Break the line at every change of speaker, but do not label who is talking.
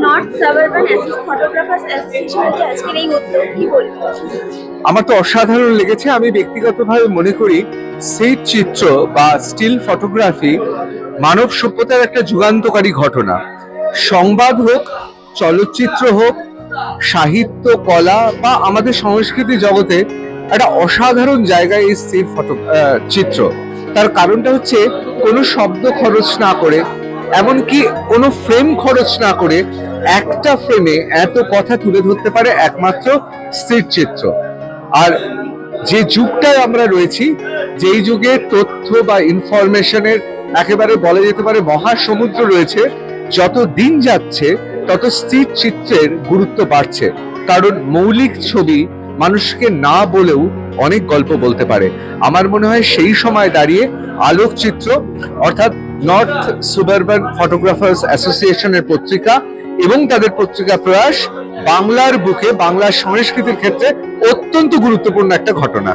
North suburban assist আজকের এই উদ্যোগ, কি বলব
আমার তো অসাধারণ লেগেছে। আমি ব্যক্তিগতভাবে মনে করি, সেই চিত্র বা স্টিল ফটোগ্রাফি মানব সভ্যতার একটা যুগান্তকারী ঘটনা। সংবাদ হোক, চলচ্চিত্র হোক, সাহিত্য, কলা বা আমাদের সংস্কৃতি জগতে একটা অসাধারণ জায়গায় এই স্থির ফটো চিত্র। তার কারণটা হচ্ছে, কোনো শব্দ খরচ না করে এমনকি কোনো ফ্রেম খরচ না করে একটা ফ্রেমে এত কথা তুলে ধরতে পারে একমাত্র স্থির চিত্র। আর যে যুগটায় আমরা রয়েছি, যেই যুগে তথ্য বা ইনফরমেশনের একেবারে বলা যেতে পারে মহাসমুদ্র রয়েছে, যত দিন যাচ্ছে, তত স্থির চিত্রের গুরুত্ব বাড়ছে। কারণ মৌলিক ছবি মানুষকে না বলেও অনেক গল্প বলতে পারে। আমার মনে হয় সেই সময় দাঁড়িয়ে আলোকচিত্র, অর্থাৎ নর্থ সুবারবান ফটোগ্রাফার্স অ্যাসোসিয়েশনের পত্রিকা এবং তাদের পত্রিকা প্রয়াস বাংলার বুকে বাংলার সংস্কৃতির ক্ষেত্রে অত্যন্ত গুরুত্বপূর্ণ একটা ঘটনা।